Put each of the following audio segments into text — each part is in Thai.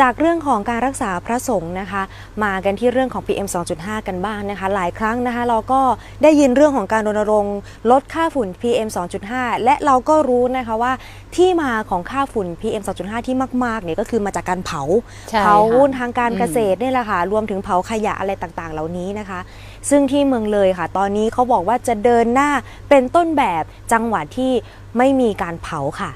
จากเรื่องของการรักษาพระสงฆ์นะคะ มากันที่เรื่องของ PM 2.5 กันบ้างนะคะ หลายครั้งนะคะ เราก็ได้ยินเรื่องของการรณรงค์ลดค่าฝุ่น PM 2.5 และเราก็รู้นะคะว่าที่มาของค่าฝุ่น PM 2.5 ที่มากๆเนี่ยก็คือมาจากการเผาใช่เผาค่ะทางการเกษตรนี่แหละค่ะ รวมถึงเผาขยะอะไรต่างๆ เหล่านี้นะคะ ซึ่งที่เมืองเลยค่ะ ตอนนี้เขาบอกว่าจะเดินหน้าเป็นต้นแบบจังหวัดที่ไม่มีการเผาค่ะ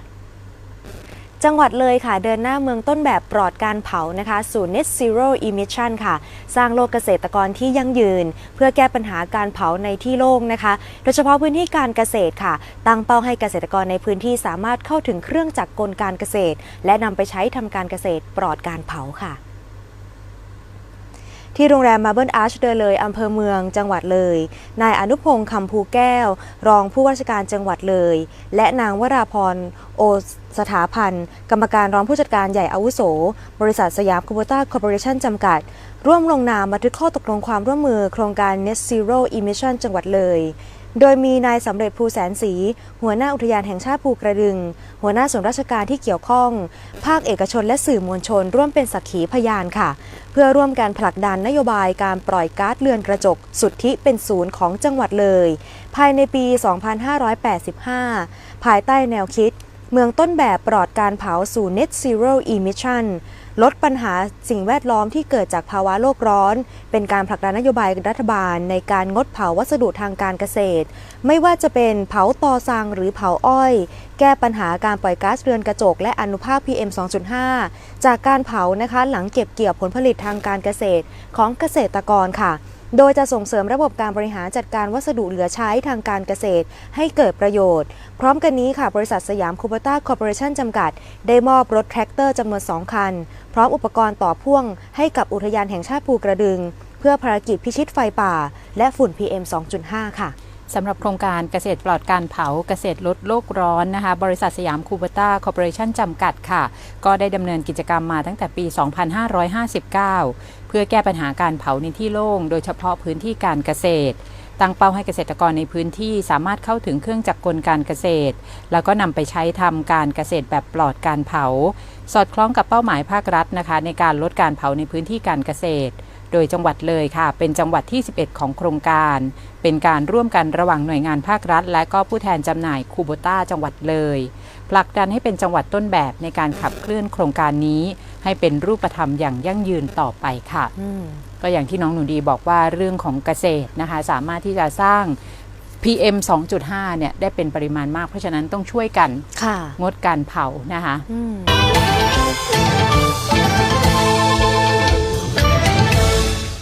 จังหวัดเลยค่ะเดินหน้าเมืองต้นแบบปลอดการเผานะคะสู่ Net Zero Emission ค่ะ สร้างโลกเกษตรกรที่ยั่งยืน เพื่อแก้ปัญหาการเผาในที่โล่งนะคะ โดยเฉพาะพื้นที่การเกษตรค่ะ ตั้งเป้าให้เกษตรกรในพื้นที่สามารถเข้าถึงเครื่องจักรกลการเกษตร และนำไปใช้ทำการเกษตรปลอดการเผาค่ะ ที่โรงแรมมาเบิลอาร์ชเดอเลยอำเภอเมืองจังหวัดเลย นายอนุพงศ์คำภูแก้ว รองผู้ว่าราชการจังหวัดเลย และนางวราพรโอสถาพันธ์ กรรมการรองผู้จัดการใหญ่อาวุโส บริษัทสยามคูโบต้าคอร์ปอเรชั่นจำกัด ร่วมลงนามบันทึกข้อตกลงความร่วมมือโครงการ Net Zero Emission จังหวัดเลย โดยมีนายสำเร็จภูแสนศรีหัวหน้าอุทยานแห่งชาติภูกระดึง หัวหน้าส่วนราชการที่เกี่ยวข้อง ภาคเอกชนและสื่อมวลชน ร่วมเป็นสักขีพยานค่ะ เพื่อร่วมการผลักดันนโยบายการปล่อยก๊าซเรือนกระจก สุทธิเป็นศูนย์ของจังหวัดเลย ภายในปี 2585 ภายใต้แนวคิด เมืองต้นแบบปลอดการเผาสู่ Net Zero Emission ลดปัญหาสิ่งแวดล้อมที่เกิดจากภาวะโลกร้อน เป็นการผลักดันนโยบายรัฐบาลในการงดเผาวัสดุทางการเกษตร ไม่ว่าจะเป็นเผาตอซางหรือเผาอ้อย แก้ปัญหาการปล่อยก๊าซเรือนกระจก และอนุภาค PM 2.5 จากการเผานะคะหลังเก็บเกี่ยวผลผลิตทางการเกษตรของเกษตรกรค่ะ โดยจะส่งเสริมระบบการบริหารจัดการวัสดุเหลือใช้ทางการเกษตร ให้เกิดประโยชน์ พร้อมกันนี้ค่ะ บริษัทสยามคูเปต้าคอร์ปอเรชั่นจำกัด ได้มอบรถแทรกเตอร์จำนวน 2 คัน พร้อมอุปกรณ์ต่อพ่วง ให้กับอุทยานแห่งชาติภูกระดึง เพื่อภารกิจพิชิตไฟป่า และฝุ่น PM 2.5 ค่ะ สำหรับโครงการเกษตรปลอดการเผาเกษตรลดโลกร้อนนะคะ บริษัทสยามคูเบต้าคอร์ปอเรชั่นจำกัดค่ะ ก็ได้ดำเนินกิจกรรมมาตั้งแต่ปี 2559 เพื่อแก้ปัญหาการเผาในที่โล่ง โดยเฉพาะพื้นที่การเกษตร ตั้งเป้าให้เกษตรกรในพื้นที่สามารถเข้าถึงเครื่องจักรกลการเกษตร แล้วก็นำไปใช้ทำการเกษตรแบบปลอดการเผา สอดคล้องกับเป้าหมายภาครัฐนะคะ ในการลดการเผาในพื้นที่การเกษตร โดยจังหวัดเลยค่ะ เป็นจังหวัดที่ 11 ของโครงการ เป็นการร่วมกันระหว่างหน่วยงานภาครัฐ และก็ผู้แทนจำหน่ายคูโบต้าจังหวัดเลยผลักดันให้เป็นจังหวัดต้นแบบในการขับเคลื่อนโครงการนี้ ให้เป็นรูปธรรมอย่างยั่งยืนต่อไปค่ะอืมก็อย่างที่น้องหนูดีบอกว่าเรื่องของเกษตรนะคะ สามารถที่จะสร้าง PM 2.5 เนี่ยได้เป็นปริมาณมาก เพราะฉะนั้นต้องช่วยกันค่ะงดการเผานะคะอืม